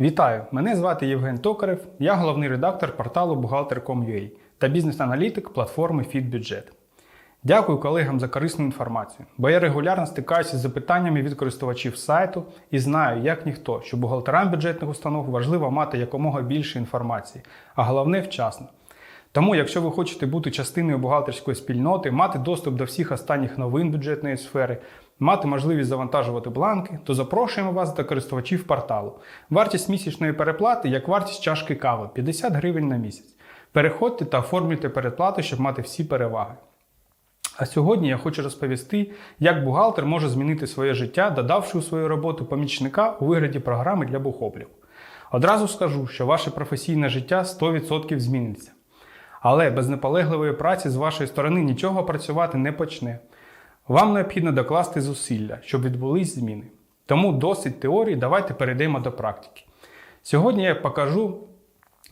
Вітаю! Мене звати Євген Токарев, я головний редактор порталу Бухгалтер.com.ua та бізнес-аналітик платформи FitBudget. Дякую колегам за корисну інформацію, бо я регулярно стикаюся з запитаннями від користувачів сайту і знаю, як ніхто, що бухгалтерам бюджетних установ важливо мати якомога більше інформації, а головне вчасно. Тому, якщо ви хочете бути частиною бухгалтерської спільноти, мати доступ до всіх останніх новин бюджетної сфери, мати можливість завантажувати бланки, то запрошуємо вас до користувачів порталу. Вартість місячної переплати як вартість чашки кави 50 гривень на місяць. Переходьте та оформлюйте передплату, щоб мати всі переваги. А сьогодні я хочу розповісти, як бухгалтер може змінити своє життя, додавши у свою роботу помічника у вигляді програми для бухобліку. Одразу скажу, що ваше професійне життя 100% зміниться. Але без наполегливої праці з вашої сторони нічого працювати не почне. Вам необхідно докласти зусилля, щоб відбулись зміни. Тому досить теорії, давайте перейдемо до практики. Сьогодні я покажу,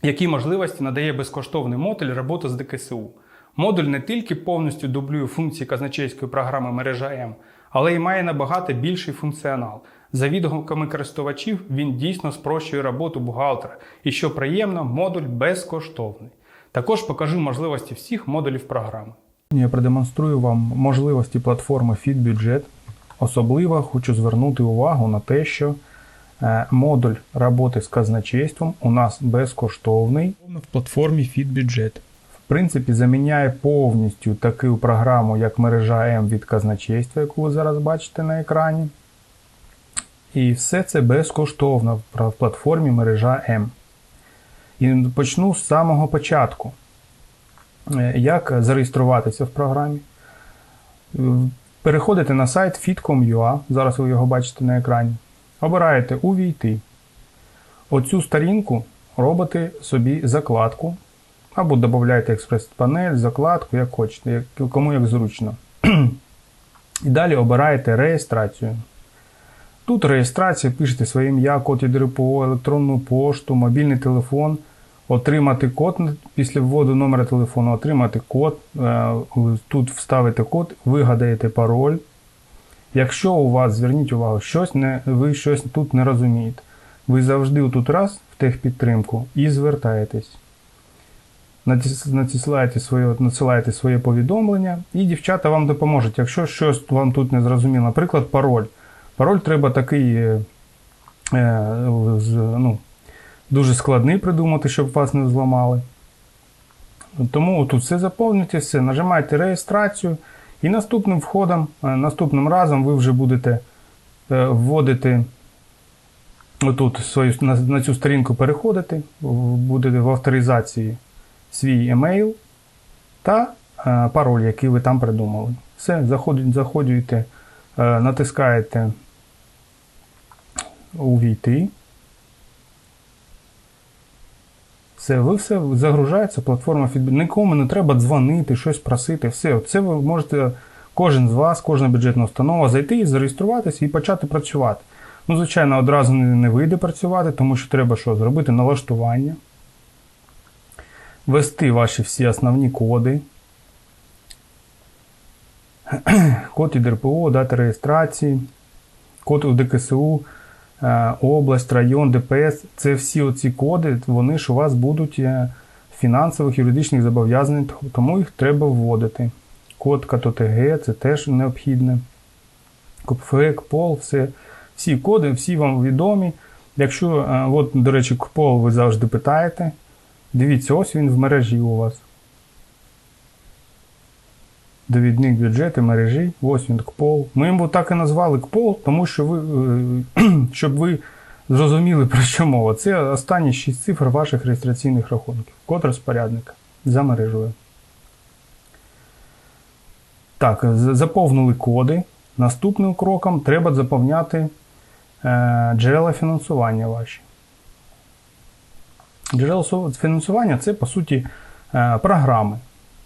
які можливості надає безкоштовний модуль роботи з ДКСУ. Модуль не тільки повністю дублює функції казначейської програми мережа М, але й має набагато більший функціонал. За відгуками користувачів він дійсно спрощує роботу бухгалтера. І що приємно, модуль безкоштовний. Також покажу можливості всіх модулів програми. Я продемонструю вам можливості платформи FitBudget. Особливо хочу звернути увагу на те, що е, модуль роботи з казначейством у нас безкоштовний в платформі FitBudget. В принципі, заміняє повністю таку програму, як мережа М від казначейства, яку ви зараз бачите на екрані. І все це безкоштовно в платформі мережа М. І почну з самого початку. Е, Як зареєструватися в програмі? Переходите на сайт fit.com.ua, зараз ви його бачите на екрані. Обираєте Увійти. Оцю сторінку робите собі закладку. Або додаєте експрес-панель, закладку, як хочете, кому як зручно. І далі обираєте реєстрацію. Тут реєстрація, пишете своє ім'я, код від РПО, електронну пошту, мобільний телефон, отримати код після вводу номера телефону, отримати код, е, тут вставите код, вигадаєте пароль. Якщо у вас, зверніть увагу, щось не, ви щось тут не розумієте, ви завжди тут раз в техпідтримку і звертаєтесь. Надсилаєте своє, надсилаєте своє повідомлення, і дівчата вам допоможуть. Якщо щось вам тут не зрозуміло, наприклад, пароль. Пароль треба такий е, е, ну, дуже складний придумати, щоб вас не зламали. Тому тут все заповнюєте, все, нажимаєте реєстрацію, і наступним входом, е, наступним разом ви вже будете е, вводити отут свою, на, на цю сторінку переходити, будете в авторизації свій емейл та е, пароль, який ви там придумали. Все, заходите, натискаєте увійти. Все, ви все загружається платформа Fitbit. Нікому не треба дзвонити, щось просити. Все, це ви можете, кожен з вас, кожна бюджетна установа, зайти і зареєструватися і почати працювати. Ну, звичайно, одразу не, вийде працювати, тому що треба що? Зробити налаштування, ввести ваші всі основні коди. Код від РПО, дата реєстрації, код у ДКСУ, область, район, ДПС. Це всі оці коди, вони ж у вас будуть е, фінансових юридичних зобов'язань, тому їх треба вводити. Код КТТГ це теж необхідне. КПФЕК, ПОЛ, все, всі коди, всі вам відомі. Якщо, е, от, до речі, КПОЛ ви завжди питаєте, дивіться, ось він в мережі у вас. Довідник бюджету мережі, ось КПОЛ. Ми його так і назвали КПОЛ, тому що ви, е, щоб ви зрозуміли, про що мова. Це останні 6 цифр ваших реєстраційних рахунків. Код розпорядника за мережею. Так, заповнили коди. Наступним кроком треба заповняти е, джерела фінансування ваші. Джерела фінансування це, по суті, е, програми.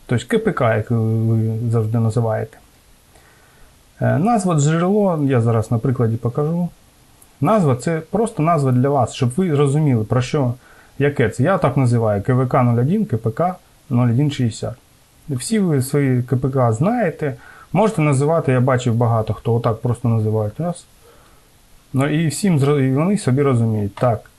Тобто КПК, як ви завжди називаєте. Е, Назва джерело, я зараз на прикладі покажу. Назва це просто назва для вас, щоб ви розуміли, про що яке це. Я так називаю КВК 01, КПК 0160. Всі ви свої КПК знаєте. Можете називати, я бачив багато хто отак просто називають раз. Ну і всім і вони собі розуміють. Так.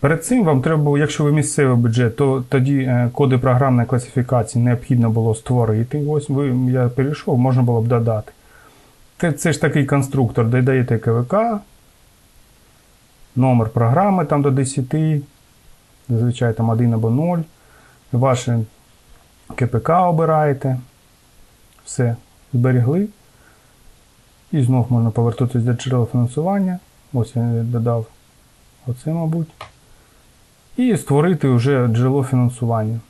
Перед цим вам треба було, якщо ви місцевий бюджет, то тоді е, коди програмної класифікації необхідно було створити. Ось ви, я перейшов, можна було б додати. Це, це ж такий конструктор, де даєте КВК, номер програми там до 10, зазвичай там 1 або 0. Ваше КПК обираєте. Все, зберегли. І знов можна повертатись до джерела фінансування. Ось я додав оце, мабуть. І створити вже джерело фінансування.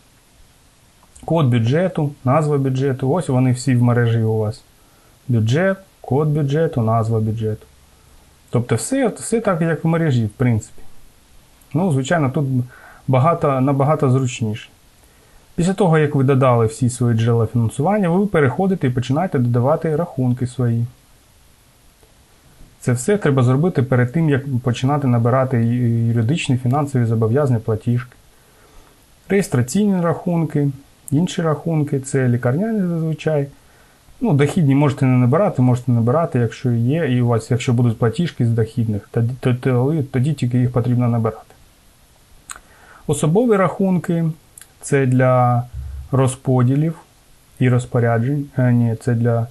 Код бюджету, назва бюджету. Ось вони всі в мережі у вас. Бюджет, код бюджету, назва бюджету. Тобто все, все так, як в мережі, в принципі. Ну, звичайно, тут багато, набагато зручніше. Після того, як ви додали всі свої джерела фінансування, ви переходите і починаєте додавати рахунки свої. Це все треба зробити перед тим, як починати набирати юридичні фінансові зобов'язання платіжки. Реєстраційні рахунки, інші рахунки це лікарняні зазвичай. Ну, дохідні можете не набирати, можете набирати, якщо є, і у вас, якщо будуть платіжки з дохідних, тоді, тоді, тільки їх потрібно набирати. Особові рахунки це для розподілів і розпоряджень. Е, ні, це для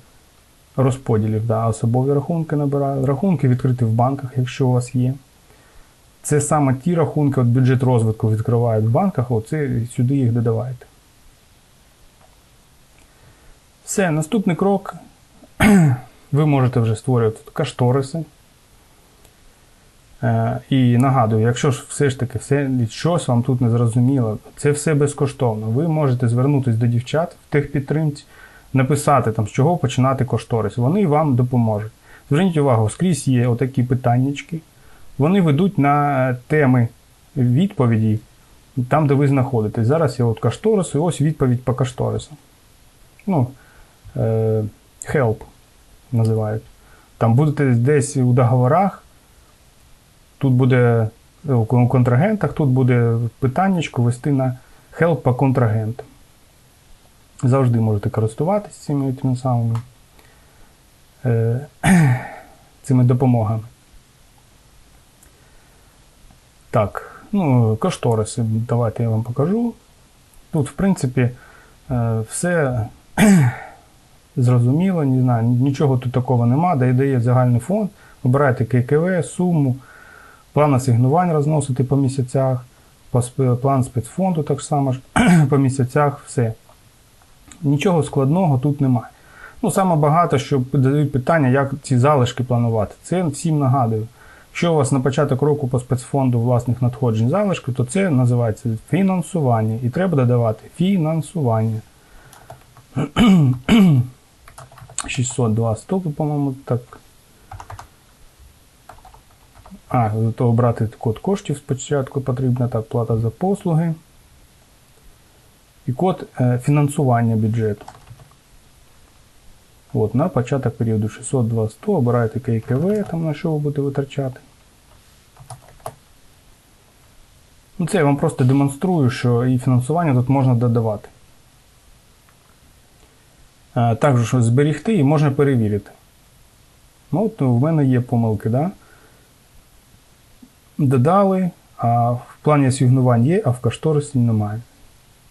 розподілів, да, особові рахунки набираю. Рахунки відкриті в банках, якщо у вас є. Це саме ті рахунки, от бюджет розвитку відкривають в банках, оце сюди їх додавайте. Все, наступний крок. Ви можете вже створювати кашториси. Е, І нагадую, якщо ж все ж таки все, щось вам тут не зрозуміло, це все безкоштовно. Ви можете звернутися до дівчат в техпідтримці, написати там, з чого починати кошторис. Вони вам допоможуть. Зверніть увагу, скрізь є отакі питаннячки. Вони ведуть на теми відповіді, там, де ви знаходитесь. Зараз є от кошторис, і ось відповідь по кошторису. Ну, е, help називають. Там будете десь у договорах, тут буде е, у контрагентах, тут буде питаннячко вести на help по контрагентам. Завжди можете користуватися цими тими самими е, цими допомогами. Так, ну, кошториси, давайте я вам покажу. Тут, в принципі, е, все зрозуміло, не знаю, нічого тут такого нема, де йде загальний фонд. Обирайте ККВ, суму, план асигнувань розносити по місяцях, план спецфонду так само ж по місяцях, все. Нічого складного тут немає. Ну, саме багато, що задають питання, як ці залишки планувати. Це всім нагадую. Якщо у вас на початок року по спецфонду власних надходжень залишки, то це називається фінансування. І треба додавати фінансування. 620 стопи, по-моєму, так. А, до того брати код коштів спочатку потрібна так, плата за послуги. І код е, фінансування бюджету. От, на початок періоду 620 обираєте ККВ, там на що ви будете витрачати. Ну, це я вам просто демонструю, що і фінансування тут можна додавати. Е, Також що зберігти і можна перевірити. Ну, от в мене є помилки, да? Додали, а в плані асигнувань є, а в кошторисі немає.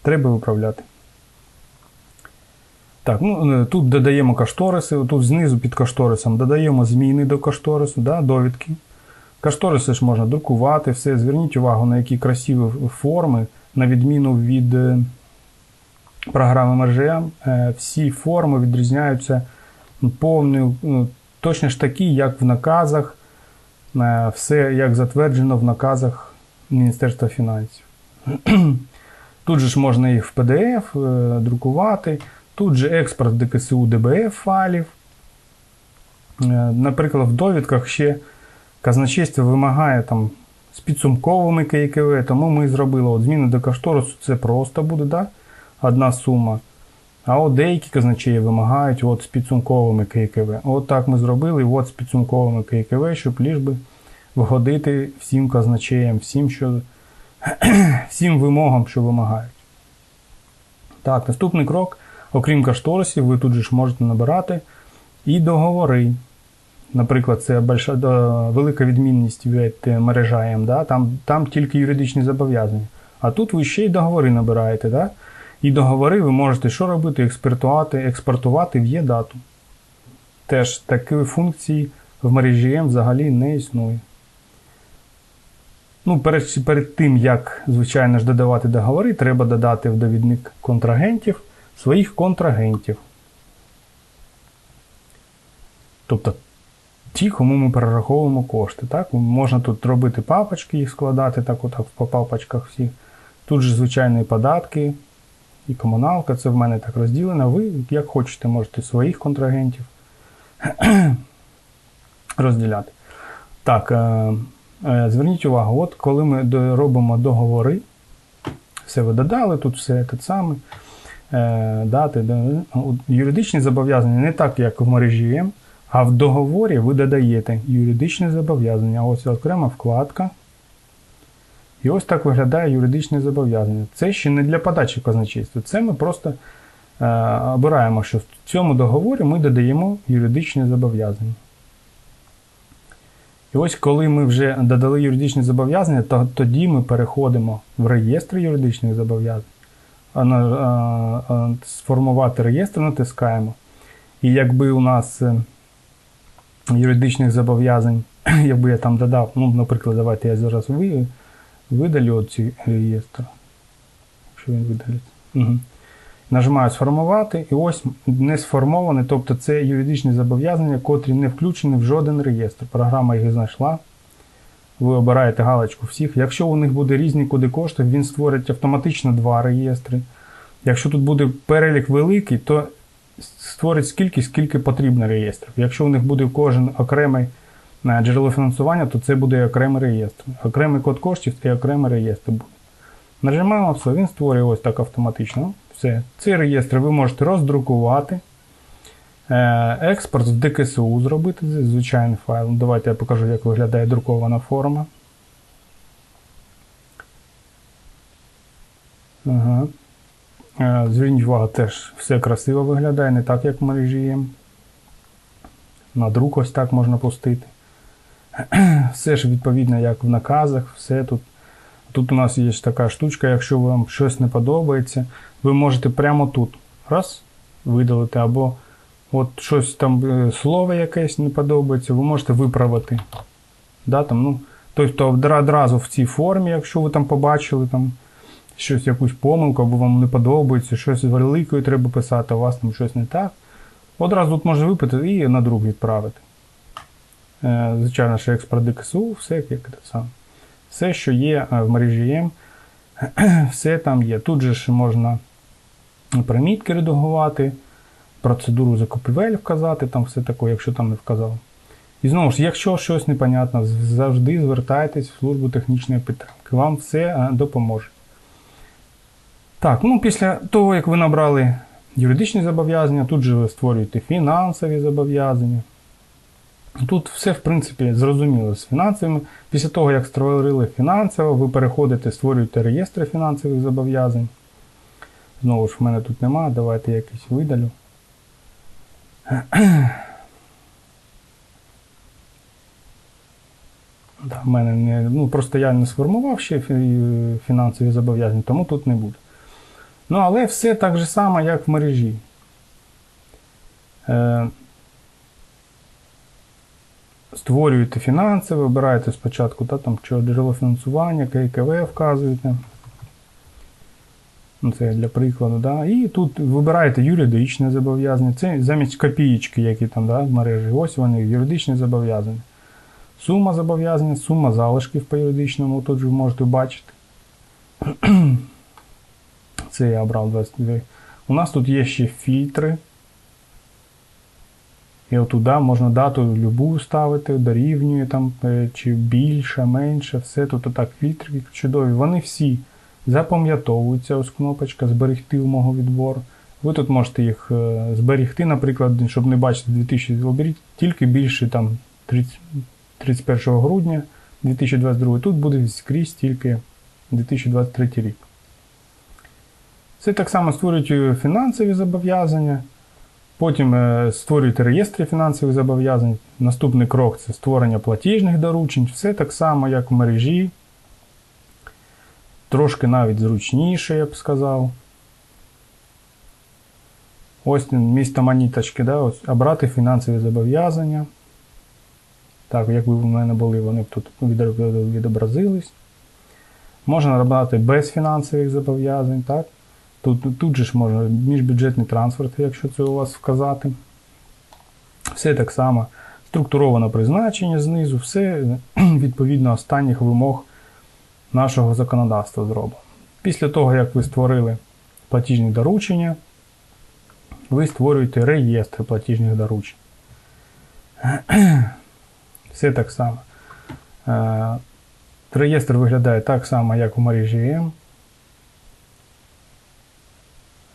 Треба виправляти. Так, ну, е, тут додаємо кошториси, тут знизу під кошторисом додаємо зміни до кошторису, да, довідки. Кошториси ж можна друкувати, все. Зверніть увагу, на які красиві форми, на відміну від е, програми MRGM, е, всі форми відрізняються повною, ну, точно ж такі, як в наказах, все як затверджено в наказах Міністерства фінансів. Тут же ж можна їх в PDF е, друкувати. Тут же експорт ДКСУ ДБФ файлів. Е, Наприклад, в довідках ще казначейство вимагає там з підсумковими ККВ, тому ми зробили от зміни до кошторису, це просто буде да? одна сума. А от деякі казначеї вимагають от з підсумковими ККВ. От так ми зробили, от з підсумковими ККВ, щоб ліж би вгодити всім казначеям, всім, що, всім вимогам, що вимагають. Так, наступний крок. Окрім кошторисів, ви тут же ж можете набирати і договори. Наприклад, це больша, е, велика відмінність від е, мережа М, да? там, там тільки юридичні зобов'язання. А тут ви ще й договори набираєте. Да? І договори ви можете що робити? Експортувати, експортувати в Є-дату. Теж такої функції в мережі М взагалі не існує. Ну, перед, перед тим, як, звичайно ж, додавати договори, треба додати в довідник контрагентів своїх контрагентів. Тобто ті, кому ми перераховуємо кошти. Так? Можна тут робити папочки, їх складати так, отак по папочках всіх. Тут же звичайні податки і комуналка, це в мене так розділено. Ви, як хочете, можете своїх контрагентів розділяти. Так, е, зверніть увагу, от коли ми робимо договори, все ви додали, тут все те саме. Е, дати, юридичні зобов'язання не так, як в мережі М, а в договорі ви додаєте юридичні зобов'язання. Ось окрема вкладка. І ось так виглядає юридичне зобов'язання. Це ще не для подачі казначейства. Це ми просто е, обираємо, що в цьому договорі ми додаємо юридичні зобов'язання. І ось коли ми вже додали юридичні зобов'язання, то тоді ми переходимо в реєстр юридичних зобов'язань. Сформувати реєстр натискаємо. І якби у нас е, юридичних зобов'язань, якби я там додав, ну, наприклад, давайте я зараз видалю ці реєстр. Якщо він видалиться. Угу. Нажимаю сформувати, і ось не сформований, тобто це юридичні зобов'язання, котрі не включені в жоден реєстр. Програма їх знайшла. Ви обираєте галочку всіх. Якщо у них буде різні коди коштів, він створить автоматично два реєстри. Якщо тут буде перелік великий, то створить скільки, скільки потрібно реєстрів. Якщо у них буде кожен окремий е, джерело фінансування, то це буде окремий реєстр. Окремий код коштів і окремий реєстр буде. Нажимаємо все, він створює ось так автоматично. Все. Цей реєстр ви можете роздрукувати. Е, Експорт в ДКСУ зробити, звичайний файл. Давайте я покажу, як виглядає друкована форма. Ага. Е, Зверніть увагу, теж все красиво виглядає, не так, як в мережі є. На друк ось так можна пустити. Все ж відповідно, як в наказах, все тут. Тут у нас є така штучка, якщо вам щось не подобається, ви можете прямо тут раз видалити, або от щось там е, слово якесь не подобається, ви можете виправити. Да, там, ну, тобто одразу в цій формі, якщо ви там побачили там щось, якусь помилку, або вам не подобається, щось великою треба писати, у вас там щось не так. Одразу тут можна випити і на друг відправити. Е, Звичайно, що експорт ДКСУ, все як це саме. Все, що є е, в мережі М, все там є. Тут же ж можна примітки редагувати, процедуру закупівель вказати, там все таке, якщо там не вказав. І знову ж, якщо щось непонятно, завжди звертайтесь в службу технічної підтримки. Вам все е, допоможе. Так, ну після того, як ви набрали юридичні зобов'язання, тут же ви створюєте фінансові зобов'язання. Тут все, в принципі, зрозуміло з фінансовими. Після того, як створили фінансово, ви переходите, створюєте реєстри фінансових зобов'язань. Знову ж, в мене тут нема, давайте я якийсь видалю. Да, мене не, ну, просто я не сформував ще фінансові зобов'язання, тому тут не буде. Ну, але все так же само, як в мережі. Е, створюєте фінанси, вибираєте спочатку та, там, що джерело фінансування, ККВ вказуєте. Ну, Це для прикладу. Да? І тут вибираєте юридичне зобов'язання. Це замість копієчки, які там да, в мережі. Ось вони, юридичні зобов'язання. Сума зобов'язання, сума залишків по юридичному, тут же ви можете бачити. Це я обрав 22. У нас тут є ще фільтри. І отуди можна дату любу ставити, дорівнює там, е, чи більше, менше, все тут отак фільтри чудові. Вони всі запам'ятовуються. Ось кнопочка зберегти умову відбору. Ви тут можете їх е, зберегти, наприклад, щоб не бачити 2000, оберіть тільки більше там 30, 31 грудня 2022. Тут буде скрізь тільки 2023 рік. Це так само створюють фінансові зобов'язання. Потім е, створюєте реєстри фінансових зобов'язань. Наступний крок це створення платіжних доручень. Все так само, як в мережі. Трошки навіть зручніше, я б сказав. Ось місто моніточки, да, ось, обрати фінансові зобов'язання. Так, якби в мене були, вони б тут відобразились. Можна обрати без фінансових зобов'язань. Так? Тут, тут же ж можна міжбюджетний трансферт, якщо це у вас вказати. Все так само. Структуровано призначення знизу, все відповідно останніх вимог нашого законодавства зроблено. Після того, як ви створили платіжні доручення, ви створюєте реєстр платіжних доручень. Все так само. Е, Реєстр виглядає так само, як у мережі М.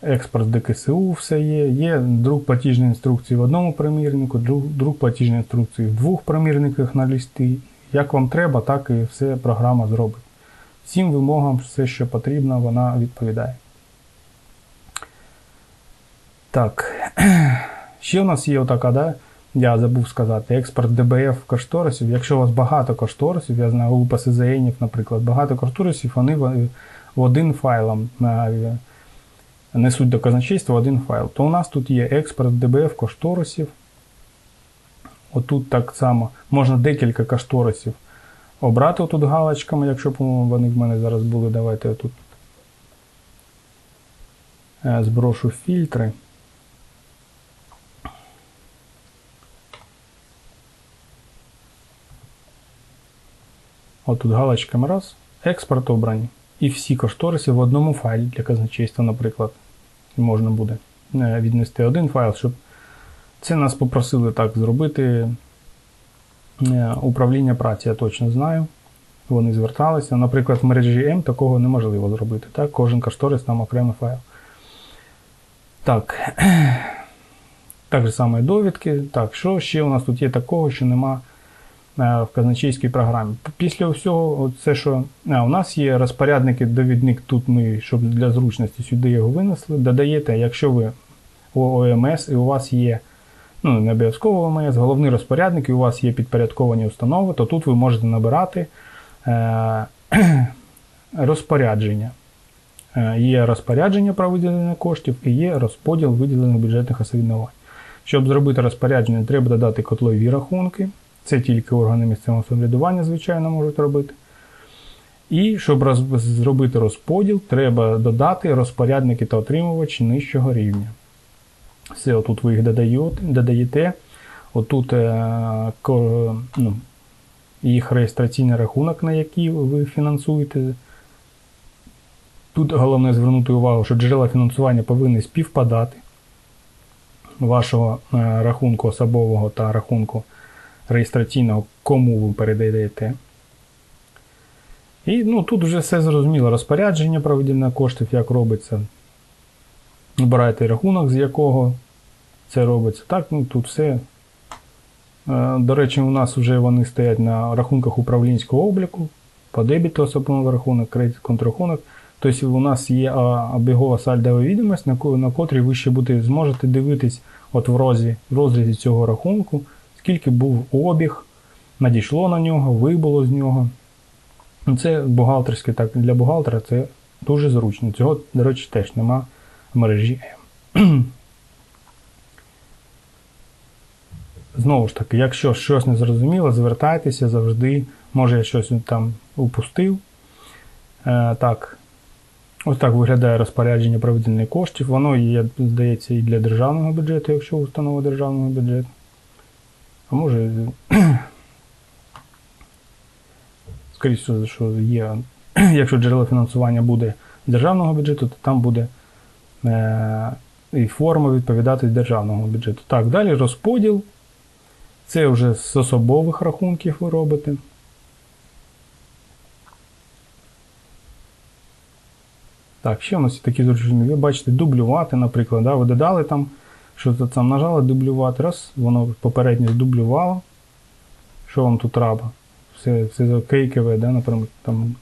Експорт ДКСУ все є. Є друк платіжної інструкції в одному примірнику, друк платіжної інструкції в двох примірниках на листи. Як вам треба, так і все програма зробить. Всім вимогам, все, що потрібно, вона відповідає. Так. Ще у нас є отака, да? я забув сказати, експорт ДБФ кошторисів. Якщо у вас багато кошторисів, я знаю, у ПСЗНів, наприклад, багато кошторисів, вони в один файлом несуть до казначейства один файл. То у нас тут є експорт ДБФ кошторисів. Отут так само можна декілька кошторисів обрати отут галочками, якщо б вони в мене зараз були. Давайте отут е, зброшу фільтри. Отут галочками раз, експорт обрані. І всі кошториси в одному файлі для казначейства, наприклад, можна буде е, віднести один файл, щоб це нас попросили так зробити. Е, Управління праці, я точно знаю. Вони зверталися. Наприклад, в мережі М такого неможливо зробити. Так? Кожен кошторис там окремий файл. Так. Так же саме довідки. Так, що ще у нас тут є такого, що нема в казначейській програмі. Після всього, це що а, у нас є розпорядники, довідник. Тут ми, щоб для зручності сюди його винесли. Додаєте, якщо ви ОМС і у вас є, ну не обов'язково ОМС, головний розпорядник, і у вас є підпорядковані установи, то тут ви можете набирати е, розпорядження. Е, Є розпорядження про виділення коштів і є розподіл виділених бюджетних асигнувань. Щоб зробити розпорядження, треба додати котлові рахунки. Це тільки органи місцевого самоврядування, звичайно, можуть робити. І щоб роз... зробити розподіл, треба додати розпорядники та отримувачі нижчого рівня. Все, отут ви їх додаєте. Отут е, ко... ну, їх реєстраційний рахунок, на який ви фінансуєте. Тут головне звернути увагу, що джерела фінансування повинні співпадати вашого е, рахунку особового та рахунку реєстраційного, кому ви передаєте. І ну, тут вже все зрозуміло. Розпорядження про виділення коштів, як робиться. Обираєте рахунок, з якого це робиться. Так, ну тут все. Е, До речі, у нас вже вони стоять на рахунках управлінського обліку, по дебіту особливий рахунок, кредит контррахунок. Тобто у нас є обігова сальдова відомість, на, котрій ви ще буде, зможете дивитись от в розрізі цього рахунку, скільки був обіг, надійшло на нього, вибуло з нього. Ну, Це бухгалтерське, так, для бухгалтера це дуже зручно. Цього, до речі, теж нема в мережі. Знову ж таки, якщо щось не зрозуміло, звертайтеся завжди. Може я щось там упустив. Е, так. Ось так виглядає розпорядження про виділення коштів. Воно є, здається, і для державного бюджету, якщо установа державного бюджету. А може. Скоріше, що є. Якщо джерело фінансування буде державного бюджету, то там буде е, і форма відповідати державного бюджету. Так, далі розподіл. Це вже з особових рахунків ви робите. Так, ще у нас такі зручні. Ви бачите, дублювати, наприклад, да, ви додали там, що то там нажали дублювати, раз, воно попередньо здублювало. Що вам тут треба? Все, все кейкове, да, наприклад, там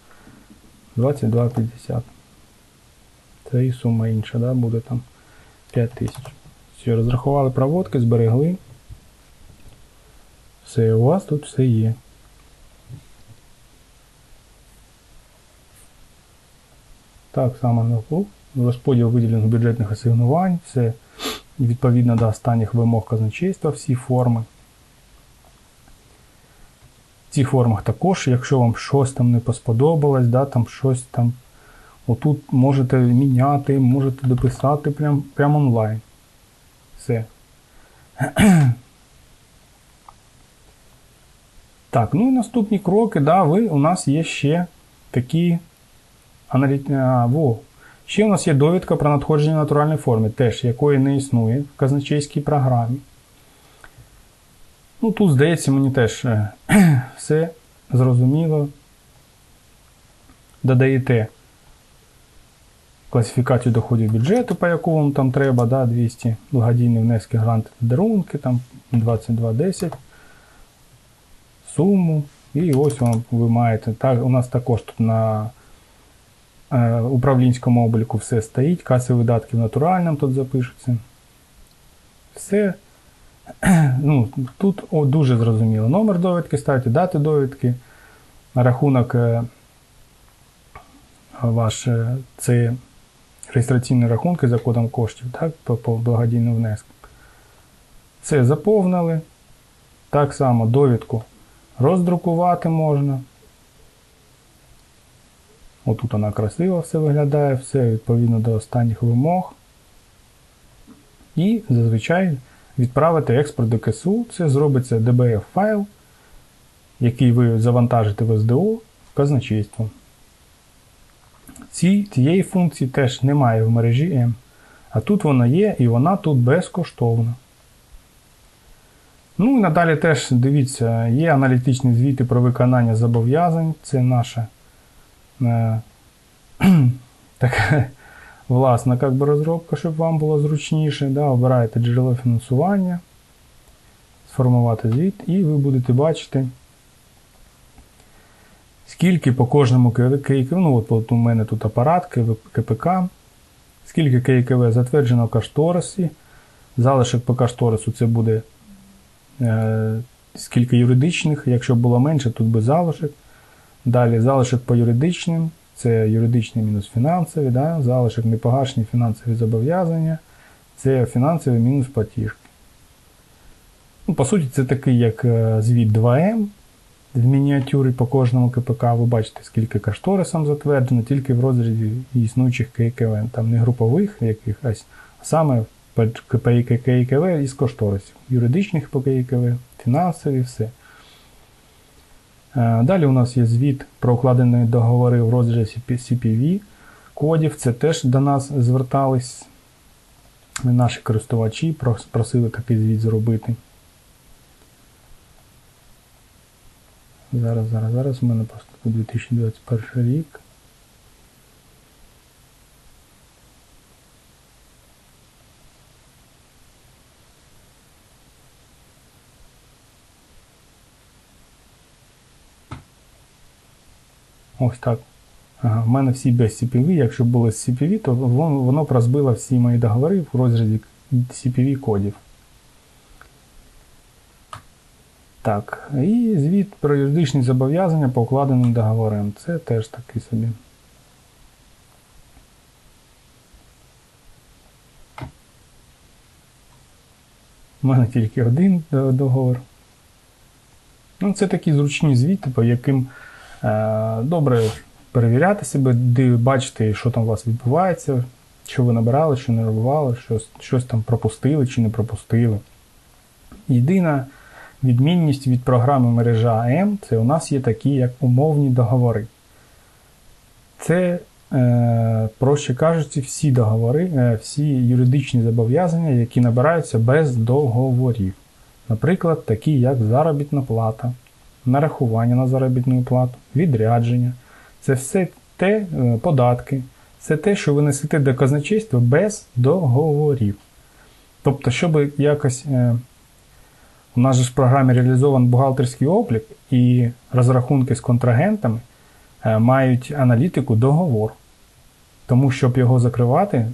22,50. Це і сума інша, да, буде там 5 тисяч. Все, розрахували проводки, зберегли. Все, у вас тут все є. Так само навкруг. Розподіл виділених бюджетних асигнувань. Це відповідно до останніх вимог казначейства всі форми. В цих формах також, якщо вам щось там не посподобалось, да, там щось там. Отут можете міняти, можете дописати прям, прям онлайн. Все. Так, ну і наступні кроки, да, ви, у нас є ще такі аналіт... Ще у нас є довідка про надходження в натуральній формі, теж якої не існує в казначейській програмі. Ну, тут, здається, мені теж е, все зрозуміло. Додаєте класифікацію доходів бюджету, по вам там треба, да, 200 благодійні внески, гранти дарунки, там 2210, суму. І ось вам ви маєте. Так, у нас також тут на управлінському обліку все стоїть, каси видатків натуральним тут запишуться. Все. Ну, Тут о, дуже зрозуміло. Номер довідки ставите, дати довідки, рахунок е, ваш е, це реєстраційні рахунки за кодом коштів, так, по, по благодійним внескам. Це заповнили. Так само довідку роздрукувати можна. Отут вона красиво все виглядає, все відповідно до останніх вимог. І зазвичай відправити експорт до КСУ. Це зробиться DBF файл, який ви завантажите в СДО в казначейство. Ці, Цієї функції теж немає в мережі M. А тут вона є і вона тут безкоштовна. Ну і надалі теж дивіться, є аналітичні звіти про виконання зобов'язань. Це наша така власна как би, розробка, щоб вам було зручніше. Да, Обираєте джерело фінансування, сформувати звіт, і ви будете бачити, скільки по кожному ККВ, ну от, от у мене тут апарат КПК, скільки ККВ затверджено в кошторисі. Залишок по кошторису це буде е, скільки юридичних, якщо було менше, тут би залишок. Далі залишок по юридичним, це юридичний мінус фінансові, да? залишок непогашені фінансові зобов'язання, це фінансовий мінус платіжки. Ну, По суті, це такий як е, звіт 2М в мініатюрі по кожному КПК. Ви бачите, скільки кошторисом затверджено, тільки в розрізі існуючих ККВ. Там не групових якихось, а саме по ККВ із кошторисів. Юридичних по ККВ, фінансові, все. Е, Далі у нас є звіт про укладені договори в розділі CPV кодів. Це теж до нас звертались наші користувачі, просили такий звіт зробити. Зараз, зараз, зараз у мене просто 2021 рік. Ось так. Ага, в мене всі без CPV. Якщо було з CPV, то воно, б розбило всі мої договори в розрізі CPV кодів. Так, і звіт про юридичні зобов'язання по укладеним договорам. Це теж такий собі. У мене тільки один договор. Ну, Це такі зручні звіти, по яким е, добре перевіряти себе, бачити, що там у вас відбувається, що ви набирали, що не робували, щось, щось там пропустили чи не пропустили. Єдина відмінність від програми мережа М це у нас є такі, як умовні договори. Це, е, проще кажучи, всі договори, е, всі юридичні зобов'язання, які набираються без договорів. Наприклад, такі як заробітна плата, нарахування на заробітну плату, відрядження. Це все те е, податки, це те, що ви несете до казначейства без договорів. Тобто, щоб якось. Е, у нас же в програмі реалізований бухгалтерський облік і розрахунки з контрагентами е, мають аналітику договор. Тому, щоб його закривати,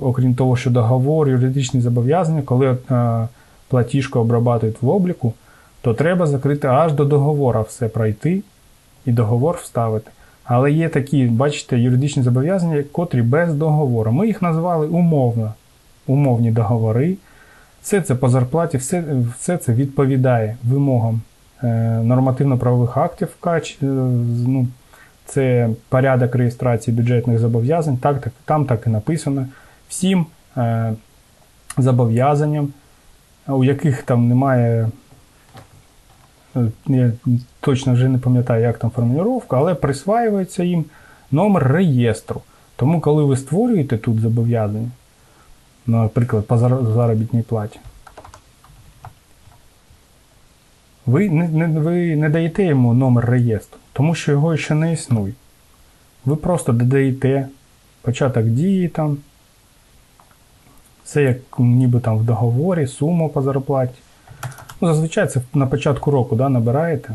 окрім того, що договор, юридичні зобов'язання, коли платіжку обрабатують в обліку, то треба закрити аж до договору все пройти і договор вставити. Але є такі, бачите, юридичні зобов'язання, котрі без договору. Ми їх назвали умовно, умовні договори. Все це по зарплаті, все, все це відповідає вимогам е, нормативно-правових актів КАЧ. Е, ну, це порядок реєстрації бюджетних зобов'язань. Так, так, там так і написано. Всім е, зобов'язанням, у яких там немає. Я точно вже не пам'ятаю, як там формулювання, але присваюється їм номер реєстру. Тому, коли ви створюєте тут зобов'язання, наприклад, по заробітній платі, ви не, не, ви не даєте йому номер реєстру, тому що його ще не існує. Ви просто додаєте початок дії там, все як ніби там в договорі, суму по зарплаті. Ну, зазвичай це на початку року да, набираєте.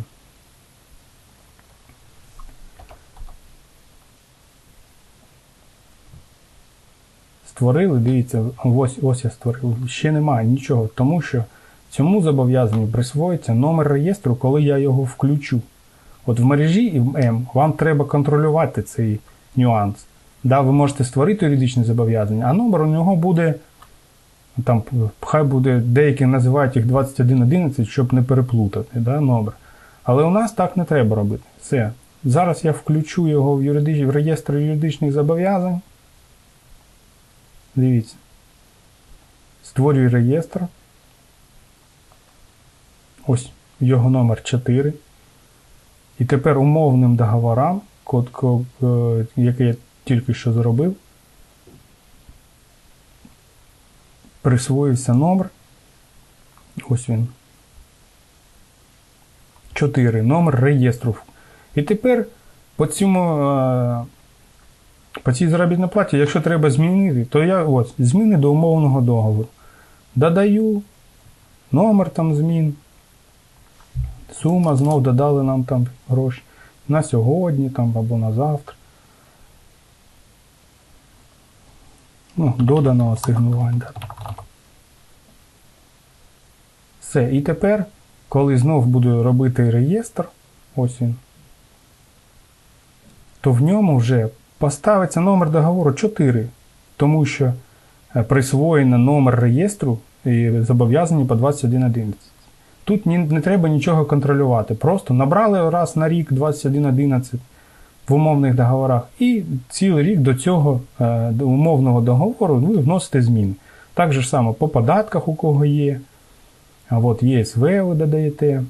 Створили, дивіться, ось, ось я створив. Ще немає нічого, тому що цьому зобов'язанню присвоїться номер реєстру, коли я його включу. От в мережі і М вам треба контролювати цей нюанс. Да, ви можете створити юридичне зобов'язання, а номер у нього буде. Там хай буде, деякі називають їх 2111, щоб не переплутати да, номер. Але у нас так не треба робити. Все. Зараз я включу його в, юридич... в реєстр юридичних зобов'язань. Дивіться. Створюю реєстр. Ось його номер 4. І тепер умовним договорам, код, е, який я тільки що зробив, присвоївся номер. Ось він. 4. Номер реєстру. І тепер по цьому. е, По цій заробітній платі, якщо треба змінити, то я ось зміни до умовного договору. Додаю номер там змін. Сума знов додали нам там гроші. На сьогодні там або на завтра. Ну, додано асигнувань. Все. І тепер, коли знов буду робити реєстр, ось він, то в ньому вже поставиться номер договору 4, тому що е, присвоєно номер реєстру і зобов'язані по 2111. Тут не треба нічого контролювати. Просто набрали раз на рік 2111 в умовних договорах, і цілий рік до цього е, до умовного договору ви вносите зміни. Так же само по податках, у кого є. А от ЄСВ ви додаєте.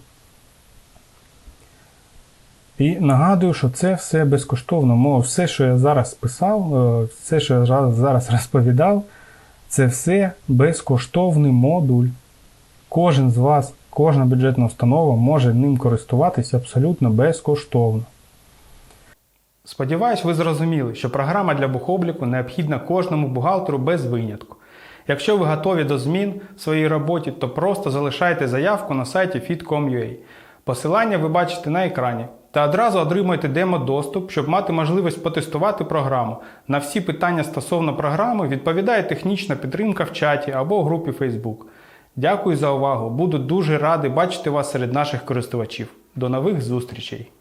І нагадую, що це все безкоштовно. Мо все, що я зараз писав, е, все, що я зараз- розповідав, це все безкоштовний модуль. Кожен з вас, кожна бюджетна установа може ним користуватися абсолютно безкоштовно. Сподіваюсь, ви зрозуміли, що програма для бухобліку необхідна кожному бухгалтеру без винятку. Якщо ви готові до змін в своїй роботі, то просто залишайте заявку на сайті fit.com.ua. Посилання ви бачите на екрані. Та одразу отримуйте демо-доступ, щоб мати можливість потестувати програму. На всі питання стосовно програми відповідає технічна підтримка в чаті або в групі Facebook. Дякую за увагу. Буду дуже радий бачити вас серед наших користувачів. До нових зустрічей!